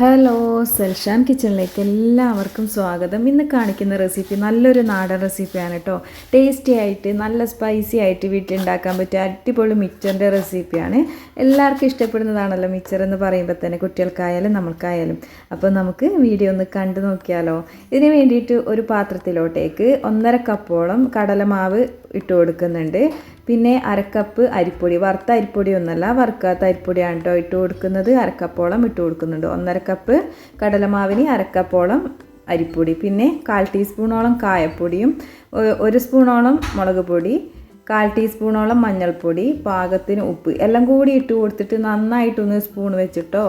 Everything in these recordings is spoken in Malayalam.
ഹലോ സെൽഷാൻ കിച്ചണിലേക്ക് എല്ലാവർക്കും സ്വാഗതം. ഇന്ന് കാണിക്കുന്ന റെസിപ്പി നല്ലൊരു നാടൻ റെസിപ്പിയാണ് കേട്ടോ. ടേസ്റ്റി ആയിട്ട് നല്ല സ്പൈസി ആയിട്ട് വീട്ടിലുണ്ടാക്കാൻ പറ്റിയ അടിപൊളി മിച്ചറിന്റെ റെസിപ്പിയാണ്. എല്ലാവർക്കും ഇഷ്ടപ്പെടുന്നതാണല്ലോ മിച്ചർ എന്ന് പറയുമ്പോൾ തന്നെ കുട്ടികൾക്കായാലും നമ്മൾക്കായാലും. അപ്പോൾ നമുക്ക് വീഡിയോ ഒന്ന് കണ്ടു നോക്കിയാലോ. ഇതിന് വേണ്ടിയിട്ട് ഒരു പാത്രത്തിലോട്ടേക്ക് ഒന്നര കപ്പോളം കടലമാവ് ഇട്ട് കൊടുക്കുന്നുണ്ട്. പിന്നെ അരക്കപ്പ് അരിപ്പൊടി വറുത്ത അരിപ്പൊടി ഒന്നല്ല വറുക്കാത്ത അരിപ്പൊടിയാണ് കേട്ടോ ഇട്ട് കൊടുക്കുന്നത്. അരക്കപ്പോളം ഇട്ട് കൊടുക്കുന്നുണ്ട്. ഒന്നര കപ്പ് കടലമാവിന് അരക്കപ്പോളം അരിപ്പൊടി. പിന്നെ കാൽ ടീസ്പൂണോളം കായപ്പൊടിയും ഒരു സ്പൂണോളം മുളക് പൊടി കാൽ ടീസ്പൂണോളം മഞ്ഞൾപ്പൊടി പാകത്തിന് ഉപ്പ്. എല്ലാം കൂടി ഇട്ട് കൊടുത്തിട്ട് നന്നായിട്ടൊന്ന് സ്പൂൺ വെച്ചിട്ടോ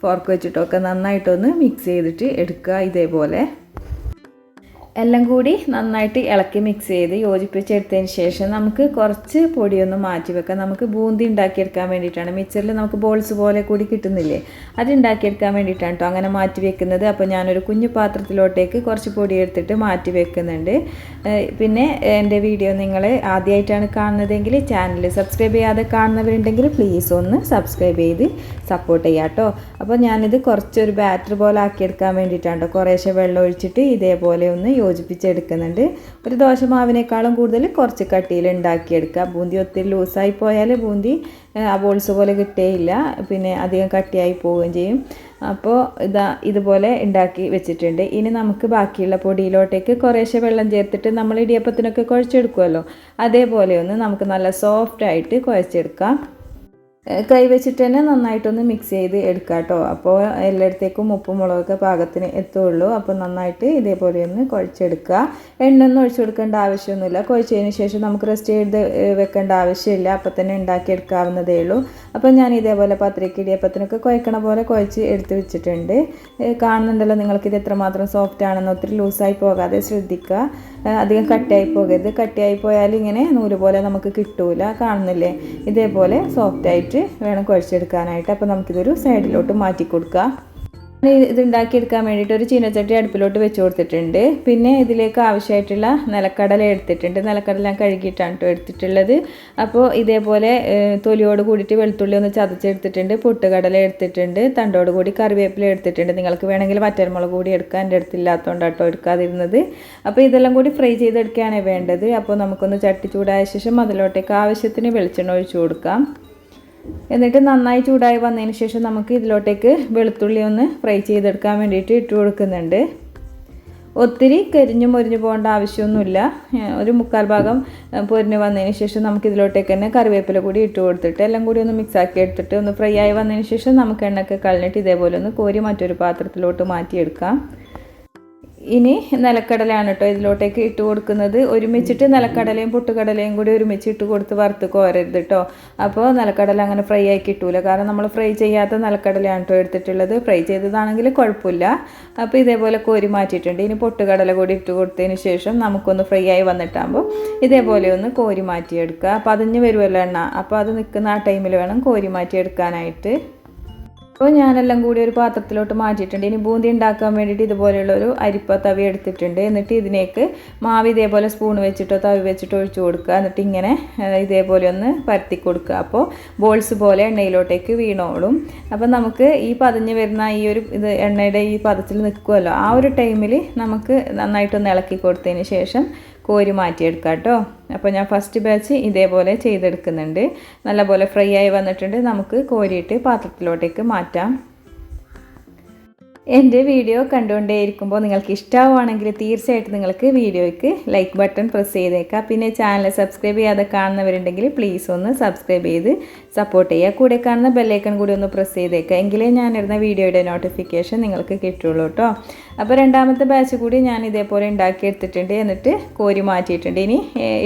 ഫോർക്ക് വെച്ചിട്ടോ ഒക്കെ നന്നായിട്ടൊന്ന് മിക്സ് ചെയ്തിട്ട് എടുക്കുക ഇതേപോലെ. എല്ലാം കൂടി നന്നായിട്ട് ഇളക്കി മിക്സ് ചെയ്ത് യോജിപ്പിച്ചെടുത്തതിന് ശേഷം നമുക്ക് കുറച്ച് പൊടിയൊന്ന് മാറ്റി വെക്കാം. നമുക്ക് ബൂന്തി ഉണ്ടാക്കിയെടുക്കാൻ വേണ്ടിയിട്ടാണ്. മിക്സറിൽ നമുക്ക് ബോൾസ് പോലെ കൂടി കിട്ടുന്നില്ലേ? അത് ഉണ്ടാക്കിയെടുക്കാൻ വേണ്ടിയിട്ടാണ് കേട്ടോ അങ്ങനെ മാറ്റി വെക്കുന്നത്. അപ്പോൾ ഞാനൊരു കുഞ്ഞു പാത്രത്തിലോട്ടേക്ക് കുറച്ച് പൊടി എടുത്തിട്ട് മാറ്റി വെക്കുന്നുണ്ട്. പിന്നെ എന്റെ വീഡിയോ നിങ്ങൾ ആദ്യമായിട്ടാണ് കാണുന്നതെങ്കിൽ ചാനൽ സബ്സ്ക്രൈബ് ചെയ്യാതെ കാണുന്നവരുണ്ടെങ്കിൽ പ്ലീസ് ഒന്ന് സബ്സ്ക്രൈബ് ചെയ്ത് സപ്പോർട്ട് ചെയ്യാം കേട്ടോ അപ്പോൾ ഞാനിത് കുറച്ചൊരു ബാറ്റർ പോലെ ആക്കിയെടുക്കാൻ വേണ്ടിയിട്ടാണ് കേട്ടോ കുറേശ്ശെ വെള്ളം ഒഴിച്ചിട്ട് ഇതേപോലെ ഒന്ന് യോജിപ്പിച്ചെടുക്കുന്നുണ്ട്. ഒരു ദോശമാവിനേക്കാളും കൂടുതൽ കുറച്ച് കട്ടിയിൽ ഉണ്ടാക്കിയെടുക്കുക. ബൂന്തി ഒത്തിരി ലൂസായി പോയാൽ ബൂന്തി ഏഹ്, ആ ബോൾസ് പോലെ കിട്ടുകയില്ല പിന്നെ അധികം കട്ടിയായി പോവുകയും ചെയ്യും. അപ്പോൾ ഇതാ ഇതുപോലെ ഉണ്ടാക്കി വെച്ചിട്ടുണ്ട്. ഇനി നമുക്ക് ബാക്കിയുള്ള പൊടിയിലോട്ടേക്ക് കുറേശ്ശെ വെള്ളം ചേർത്തിട്ട് നമ്മൾ ഇടിയപ്പത്തിനൊക്കെ കുഴച്ചെടുക്കുമല്ലോ. അതേപോലെ ഒന്ന് നമുക്ക് നല്ല സോഫ്റ്റായിട്ട് കുഴച്ചെടുക്കാം. കൈ വെച്ചിട്ട് തന്നെ നന്നായിട്ടൊന്ന് മിക്സ് ചെയ്ത് എടുക്കാം കേട്ടോ അപ്പോൾ എല്ലായിടത്തേക്കും ഉപ്പും മുളകൊക്കെ പാകത്തിന് എത്തുള്ളൂ. അപ്പോൾ നന്നായിട്ട് ഇതേപോലെ ഒന്ന് കുഴച്ചെടുക്കുക എണ്ണ ഒന്നും ഒഴിച്ചു കൊടുക്കേണ്ട ആവശ്യമൊന്നുമില്ല. കുഴച്ചതിന് ശേഷം നമുക്ക് റെസ്റ്റ് ചെയ്ത് വെക്കേണ്ട ആവശ്യമില്ല. അപ്പോൾ തന്നെ ഉണ്ടാക്കിയെടുക്കാവുന്നതേ ഉള്ളൂ. അപ്പോൾ ഞാൻ ഇതേപോലെ പത്രയ്ക്ക് ഇടിയപ്പത്തിനൊക്കെ കുഴക്കണ പോലെ കുഴച്ച് എടുത്ത് വെച്ചിട്ടുണ്ട്. കാണുന്നുണ്ടല്ലോ നിങ്ങൾക്ക് ഇത് എത്രമാത്രം സോഫ്റ്റ് ആണെന്ന്. ഒത്തിരി ലൂസായി പോകാതെ ശ്രദ്ധിക്കുക അധികം കട്ടിയായി പോകരുത്. കട്ടിയായി പോയാൽ ഇങ്ങനെ നൂൽ പോലെ നമുക്ക് കിട്ടൂല. കാണുന്നില്ലേ? ഇതേപോലെ സോഫ്റ്റ് ആയിട്ട് വേണം കുഴച്ചെടുക്കാനായിട്ട്. അപ്പോൾ നമുക്കിതൊരു സൈഡിലോട്ട് മാറ്റി കൊടുക്കാം. ഇത് ഉണ്ടാക്കിയെടുക്കാൻ വേണ്ടിയിട്ട് ഒരു ചീനച്ചട്ടി അടുപ്പിലോട്ട് വെച്ച് കൊടുത്തിട്ടുണ്ട്. പിന്നെ ഇതിലേക്ക് ആവശ്യമായിട്ടുള്ള നിലക്കടല എടുത്തിട്ടുണ്ട്. നിലക്കടല ഞാൻ കഴുകിയിട്ടാണ് കേട്ടോ എടുത്തിട്ടുള്ളത്. അപ്പോൾ ഇതേപോലെ തൊലിയോട് കൂടിയിട്ട് വെളുത്തുള്ളി ഒന്ന് ചതച്ചെടുത്തിട്ടുണ്ട്. പൊട്ടുകടല എടുത്തിട്ടുണ്ട്. തണ്ടോട് കൂടി കറിവേപ്പില എടുത്തിട്ടുണ്ട്. നിങ്ങൾക്ക് വേണമെങ്കിൽ വറ്റൽമുളക് കൂടി എടുക്കാൻ എന്റെ അടുത്തില്ലാത്തതുകൊണ്ട് കേട്ടോ എടുക്കാതിരുന്നത്. അപ്പോൾ ഇതെല്ലാം കൂടി ഫ്രൈ ചെയ്തെടുക്കുകയാണ് വേണ്ടത്. അപ്പോൾ നമുക്കൊന്ന് ചട്ടി ചൂടായ ശേഷം അതിലോട്ടേക്ക് ആവശ്യത്തിന് വെളിച്ചെണ്ണ ഒഴിച്ചു കൊടുക്കാം. എന്നിട്ട് നന്നായി ചൂടായി വന്നതിന് ശേഷം നമുക്ക് ഇതിലോട്ടേക്ക് വെളുത്തുള്ളി ഒന്ന് ഫ്രൈ ചെയ്തെടുക്കാൻ വേണ്ടിയിട്ട് ഇട്ട് കൊടുക്കുന്നുണ്ട്. ഒത്തിരി കരിഞ്ഞു മുരിഞ്ഞു പോകേണ്ട ആവശ്യമൊന്നുമില്ല. ഒരു മുക്കാൽ ഭാഗം പൊരിഞ്ഞ് വന്നതിന് ശേഷം നമുക്ക് ഇതിലോട്ടേക്ക് തന്നെ കറിവേപ്പില കൂടി ഇട്ട് കൊടുത്തിട്ട് എല്ലാം കൂടി ഒന്ന് മിക്സ് ആക്കി എടുത്തിട്ട് ഒന്ന് ഫ്രൈ ആയി വന്നതിന് ശേഷം നമുക്ക് എണ്ണയൊക്കെ കളഞ്ഞിട്ട് ഇതേപോലെ ഒന്ന് കോരി മറ്റൊരു പാത്രത്തിലോട്ട് മാറ്റിയെടുക്കാം. ഇനി നിലക്കടലയാണ് കേട്ടോ ഇതിലോട്ടേക്ക് ഇട്ട് കൊടുക്കുന്നത്. ഒരുമിച്ചിട്ട് നിലക്കടലയും പൊട്ടുകടലയും കൂടി ഒരുമിച്ച് ഇട്ട് കൊടുത്ത് വറുത്ത് കോരരുത് കേട്ടോ. അപ്പോൾ നിലക്കടല അങ്ങനെ ഫ്രൈ ആയി കിട്ടൂല. കാരണം നമ്മൾ ഫ്രൈ ചെയ്യാത്ത നിലക്കടലയാണ് കേട്ടോ എടുത്തിട്ടുള്ളത്. ഫ്രൈ ചെയ്തതാണെങ്കിൽ കുഴപ്പമില്ല. അപ്പോൾ ഇതേപോലെ കോരി മാറ്റിയിട്ടുണ്ട്. ഇനി പൊട്ടുകടല കൂടി ഇട്ട് കൊടുത്തതിന് ശേഷം നമുക്കൊന്ന് ഫ്രൈ ആയി വന്നിട്ടാകുമ്പോൾ ഇതേപോലെ ഒന്ന് കോരി മാറ്റിയെടുക്കുക. പതിഞ്ഞ് വരുമല്ലോ എണ്ണ. അപ്പോൾ അത് നിൽക്കുന്ന ആ ടൈമിൽ വേണം കോരി മാറ്റിയെടുക്കാനായിട്ട്. അപ്പോൾ ഞാനെല്ലാം കൂടി ഒരു പാത്രത്തിലോട്ട് മാറ്റിയിട്ടുണ്ട്. ഇനി ബൂന്തി ഉണ്ടാക്കാൻ വേണ്ടിയിട്ട് ഇതുപോലെയുള്ള ഒരു അരിപ്പ തവി എടുത്തിട്ടുണ്ട്. എന്നിട്ട് ഇതിനേക്ക് മാവ് ഇതേപോലെ സ്പൂൺ വെച്ചിട്ടോ തവി വെച്ചിട്ടോ ഒഴിച്ചു കൊടുക്കുക. എന്നിട്ട് ഇങ്ങനെ ഇതേപോലെ ഒന്ന് പരത്തി കൊടുക്കുക. അപ്പോൾ ബോൾസ് പോലെ എണ്ണയിലോട്ടേക്ക് വീണോളും. അപ്പോൾ നമുക്ക് ഈ പതിഞ്ഞ് വരുന്ന ഈ ഒരു ഇത് എണ്ണയുടെ ഈ പദത്തിൽ നിൽക്കുമല്ലോ ആ ഒരു ടൈമിൽ നമുക്ക് നന്നായിട്ടൊന്ന് ഇളക്കി കൊടുത്തതിന് ശേഷം കോരി മാറ്റിയെടുക്കാം കേട്ടോ. അപ്പോൾ ഞാൻ ഫസ്റ്റ് ബാച്ച് ഇതേപോലെ ചെയ്തെടുക്കുന്നുണ്ട്. നല്ലപോലെ ഫ്രൈ ആയി വന്നിട്ടുണ്ട്. നമുക്ക് കോരിയിട്ട് പാത്രത്തിലോട്ടേക്ക് മാറ്റാം. എന്റെ വീഡിയോ കണ്ടുകൊണ്ടേയിരിക്കുമ്പോൾ നിങ്ങൾക്ക് ഇഷ്ടമാവുകയാണെങ്കിൽ തീർച്ചയായിട്ടും നിങ്ങൾക്ക് വീഡിയോയ്ക്ക് ലൈക്ക് ബട്ടൺ പ്രസ് ചെയ്തേക്കാം. പിന്നെ ചാനൽ സബ്സ്ക്രൈബ് ചെയ്യാതെ കാണുന്നവരുണ്ടെങ്കിൽ പ്ലീസ് ഒന്ന് സബ്സ്ക്രൈബ് ചെയ്ത് സപ്പോർട്ട് ചെയ്യുക. കൂടെ കാണുന്ന ബെല്ലൈക്കൺ കൂടി ഒന്ന് പ്രസ് ചെയ്തേക്കുക. എങ്കിലേ ഞാനിടുന്ന വീഡിയോയുടെ നോട്ടിഫിക്കേഷൻ നിങ്ങൾക്ക് കിട്ടുള്ളൂ കേട്ടോ. അപ്പോൾ രണ്ടാമത്തെ ബാച്ച് കൂടി ഞാൻ ഇതേപോലെ ഉണ്ടാക്കിയെടുത്തിട്ടുണ്ട്. എന്നിട്ട് കോരി മാറ്റിയിട്ടുണ്ട്. ഇനി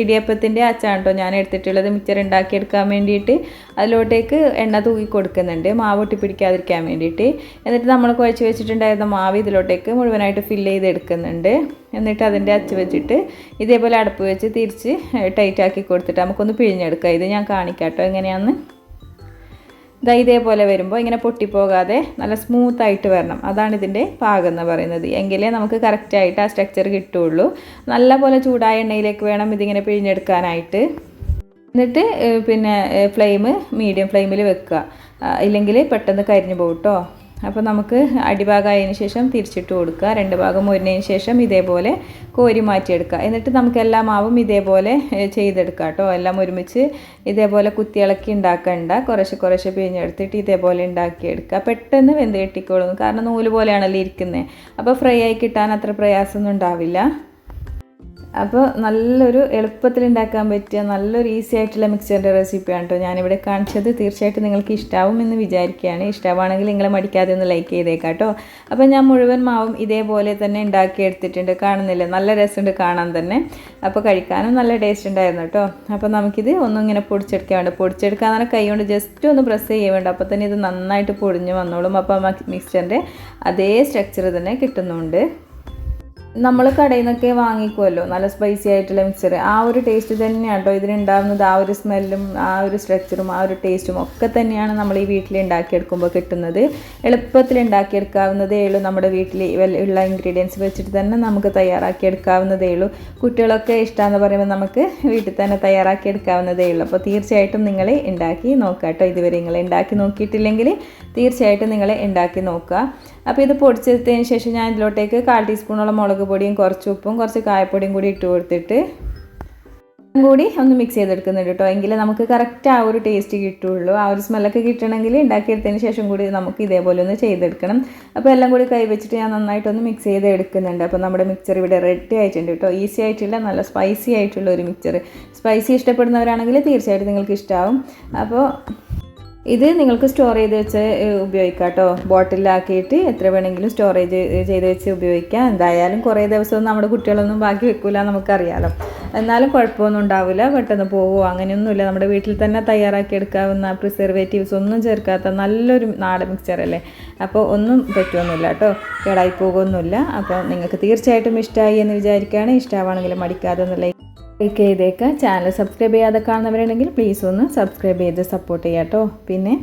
ഇടിയപ്പത്തിന്റെ അച്ചാണ് കേട്ടോ ഞാൻ എടുത്തിട്ടുള്ളത് മിക്സർ ഉണ്ടാക്കിയെടുക്കാൻ വേണ്ടിയിട്ട് അതിലോട്ടേക്ക് എണ്ണ തൂക്കി കൊടുക്കുന്നുണ്ട്. മാവൊട്ടി പിടിക്കാതിരിക്കാൻ വേണ്ടിയിട്ട്. എന്നിട്ട് നമ്മൾ കുഴച്ച് വെച്ചിട്ടുണ്ടായിരുന്ന മാവ് ഇതിലോട്ടേക്ക് മുഴുവനായിട്ട് ഫില്ല് ചെയ്തെടുക്കുന്നുണ്ട്. എന്നിട്ട് അതിന്റെ അച്ച് വെച്ചിട്ട് ഇതേപോലെ അടുപ്പ് വെച്ച് തിരിച്ച് ടൈറ്റ് ആക്കി കൊടുത്തിട്ട് നമുക്കൊന്ന് പിഴിഞ്ഞെടുക്കാം. ഇത് ഞാൻ കാണിക്കാം കേട്ടോ എങ്ങനെയാണെന്ന് ഇതാ ഇതേപോലെ വരുമ്പോൾ ഇങ്ങനെ പൊട്ടിപ്പോകാതെ നല്ല സ്മൂത്ത് ആയിട്ട് വരണം. അതാണ് ഇതിന്റെ പാകം എന്ന് പറയുന്നത്. എങ്കിലേ നമുക്ക് കറക്റ്റായിട്ട് ആ സ്ട്രക്ചർ കിട്ടുള്ളൂ. നല്ല പോലെ ചൂടായ എണ്ണയിലേക്ക് വേണം ഇതിങ്ങനെ പിഴിഞ്ഞെടുക്കാനായിട്ട്. എന്നിട്ട് പിന്നെ ഫ്ലെയിം മീഡിയം ഫ്ലെയിമിൽ വെക്കുക. ഇല്ലെങ്കിൽ പെട്ടെന്ന് കരിഞ്ഞു പോകും അപ്പോൾ നമുക്ക് അടിഭാഗമായതിനു ശേഷം തിരിച്ചിട്ട് കൊടുക്കുക. രണ്ട് ഭാഗം മുരിഞ്ഞതിന് ശേഷം ഇതേപോലെ കോരി മാറ്റിയെടുക്കുക. എന്നിട്ട് നമുക്ക് എല്ലാ മാവും ഇതേപോലെ ചെയ്തെടുക്കുക ചെയ്തെടുക്കാം കേട്ടോ. എല്ലാം ഒരുമിച്ച് ഇതേപോലെ കുത്തിയിളക്കി ഉണ്ടാക്കണ്ട. കുറേശ്ശെ കുറേശ്ശെ പിഴിഞ്ഞെടുത്തിട്ട് ഇതേപോലെ ഉണ്ടാക്കിയെടുക്കുക. പെട്ടെന്ന് വെന്ത് കെട്ടിക്കോളും കാരണം നൂൽ പോലെയാണല്ലോ ഇരിക്കുന്നത് അപ്പോൾ ഫ്രൈ ആയി കിട്ടാൻ അത്ര പ്രയാസമൊന്നും ഉണ്ടാവില്ല. അപ്പോൾ നല്ലൊരു എളുപ്പത്തിൽ ഉണ്ടാക്കാൻ പറ്റിയ നല്ലൊരു ഈസി ആയിട്ടുള്ള മിക്സറിന്റെ റെസിപ്പിയാണ് കേട്ടോ ഞാനിവിടെ കാണിച്ചത്. തീർച്ചയായിട്ടും നിങ്ങൾക്ക് ഇഷ്ടാവും എന്ന് വിചാരിക്കുകയാണ്. ഇഷ്ടമാണെങ്കിൽ നിങ്ങൾ മടിക്കാതെ ഒന്ന് ലൈക്ക് ചെയ്തേക്കാം കേട്ടോ അപ്പോൾ ഞാൻ മുഴുവൻ മാവും ഇതേപോലെ തന്നെ ഉണ്ടാക്കി എടുത്തിട്ടുണ്ട് കാണുന്നില്ല? നല്ല രസമുണ്ട് കാണാൻ തന്നെ. അപ്പോൾ കഴിക്കാനും നല്ല ടേസ്റ്റ് ഉണ്ടായിരുന്നു കേട്ടോ അപ്പോൾ നമുക്കിത് ഒന്നും ഇങ്ങനെ പൊടിച്ചെടുക്കാൻ വേണ്ട. പൊടിച്ചെടുക്കാൻ തന്നെ കൈ കൊണ്ട് ജസ്റ്റ് ഒന്ന് പ്രസ് ചെയ്യാൻ വേണ്ട. അപ്പോൾ തന്നെ ഇത് നന്നായിട്ട് പൊടിഞ്ഞ് വന്നോളും. അപ്പോൾ മിക്സറിന്റെ അതേ സ്ട്രക്ചർ തന്നെ കിട്ടുന്നുണ്ട്. നമ്മൾ കടയിൽ നിന്നൊക്കെ വാങ്ങിക്കുമല്ലോ നല്ല സ്പൈസി ആയിട്ടുള്ള മിക്സർ ആ ഒരു ടേസ്റ്റ് തന്നെയാണ് കേട്ടോ ഇതിനുണ്ടാവുന്നത്. ആ ഒരു സ്മെല്ലും ആ ഒരു സ്ട്രക്ചറും ആ ഒരു ടേസ്റ്റും ഒക്കെ തന്നെയാണ് നമ്മൾ ഈ വീട്ടിൽ ഉണ്ടാക്കിയെടുക്കുമ്പോൾ കിട്ടുന്നത്. എളുപ്പത്തിൽ ഉണ്ടാക്കിയെടുക്കാവുന്നതേ ഉള്ളൂ. നമ്മുടെ വീട്ടിൽ ഉള്ള ഇൻഗ്രീഡിയൻസ് വെച്ചിട്ട് തന്നെ നമുക്ക് തയ്യാറാക്കിയെടുക്കാവുന്നതേ ഉള്ളൂ. കുട്ടികളൊക്കെ ഇഷ്ടമെന്ന് പറയുമ്പോൾ നമുക്ക് വീട്ടിൽ തന്നെ തയ്യാറാക്കിയെടുക്കാവുന്നതേ ഉള്ളൂ. അപ്പോൾ തീർച്ചയായിട്ടും നിങ്ങൾ ഉണ്ടാക്കി നോക്കാം കേട്ടോ ഇതുവരെ നിങ്ങൾ ഉണ്ടാക്കി നോക്കിയിട്ടില്ലെങ്കിൽ തീർച്ചയായിട്ടും നിങ്ങൾ ഉണ്ടാക്കി നോക്കുക. അപ്പോൾ ഇത് പൊടിച്ചെടുത്തതിന് ശേഷം ഞാൻ ഇതിലോട്ടേക്ക് കാൽ ടീസ്പൂണോളം മുളക് പൊടിയും കുറച്ച് ഉപ്പും കുറച്ച് കായപ്പൊടിയും കൂടി ഇട്ട് കൊടുത്തിട്ട് കൂടി ഒന്ന് മിക്സ് ചെയ്തെടുക്കുന്നുണ്ട് കേട്ടോ എങ്കിൽ നമുക്ക് കറക്റ്റ് ആ ഒരു ടേസ്റ്റ് കിട്ടുള്ളൂ. ആ ഒരു സ്മെല്ലൊക്കെ കിട്ടണമെങ്കിൽ ഉണ്ടാക്കിയെടുത്തതിന് ശേഷം കൂടി നമുക്ക് ഇതേപോലെ ഒന്ന് ചെയ്തെടുക്കണം. അപ്പോൾ എല്ലാം കൂടി കൈ വെച്ചിട്ട് ഞാൻ നന്നായിട്ടൊന്ന് മിക്സ് ചെയ്ത് എടുക്കുന്നുണ്ട് അപ്പോൾ നമ്മുടെ മിക്സർ ഇവിടെ റെഡി ആയിട്ടുണ്ട് കേട്ടോ ഈസി ആയിട്ടുള്ള നല്ല സ്പൈസി ആയിട്ടുള്ള ഒരു മിക്സർ സ്പൈസി ഇഷ്ടപ്പെടുന്നവരാണെങ്കിൽ തീർച്ചയായിട്ടും നിങ്ങൾക്ക് ഇഷ്ടമാവും അപ്പോൾ ഇത് നിങ്ങൾക്ക് സ്റ്റോർ ചെയ്ത് വെച്ച് ഉപയോഗിക്കാം കേട്ടോ ബോട്ടിലാക്കിയിട്ട് എത്ര വേണമെങ്കിലും സ്റ്റോറേജ് ചെയ്ത് വെച്ച് ഉപയോഗിക്കാം. എന്തായാലും കുറേ ദിവസമൊന്നും നമ്മുടെ കുട്ടികളൊന്നും ബാക്കി വെക്കില്ല നമുക്കറിയാലോ. എന്നാലും കുഴപ്പമൊന്നും ഉണ്ടാവില്ല പെട്ടെന്ന് പോകുമോ അങ്ങനെയൊന്നുമില്ല. നമ്മുടെ വീട്ടിൽ തന്നെ തയ്യാറാക്കി എടുക്കാവുന്ന പ്രിസർവേറ്റീവ്സ് ഒന്നും ചേർക്കാത്ത നല്ലൊരു നാടൻ മിക്സർ അല്ലേ? അപ്പോൾ ഒന്നും പറ്റുമൊന്നുമില്ല കേട്ടോ. കേടായി പോകുമൊന്നുമില്ല അപ്പോൾ നിങ്ങൾക്ക് തീർച്ചയായിട്ടും ഇഷ്ടമായി എന്ന് വിചാരിക്കുകയാണ്. ഇഷ്ടമാണെങ്കിൽ മടിക്കാതെ ലൈക്ക് ലൈക്ക് ചെയ്തേക്കുക ചാനൽ സബ്സ്ക്രൈബ് ചെയ്യാതെ കാണുന്നവരുണ്ടെങ്കിൽ പ്ലീസ് ഒന്ന് സബ്സ്ക്രൈബ് ചെയ്ത് സപ്പോർട്ട് ചെയ്യാം കേട്ടോ പിന്നെ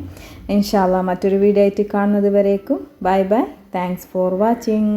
ഇൻഷാല്ല മറ്റൊരു വീഡിയോ ആയിട്ട് കാണുന്നത് വരേക്കും. Bye bye thanks for watching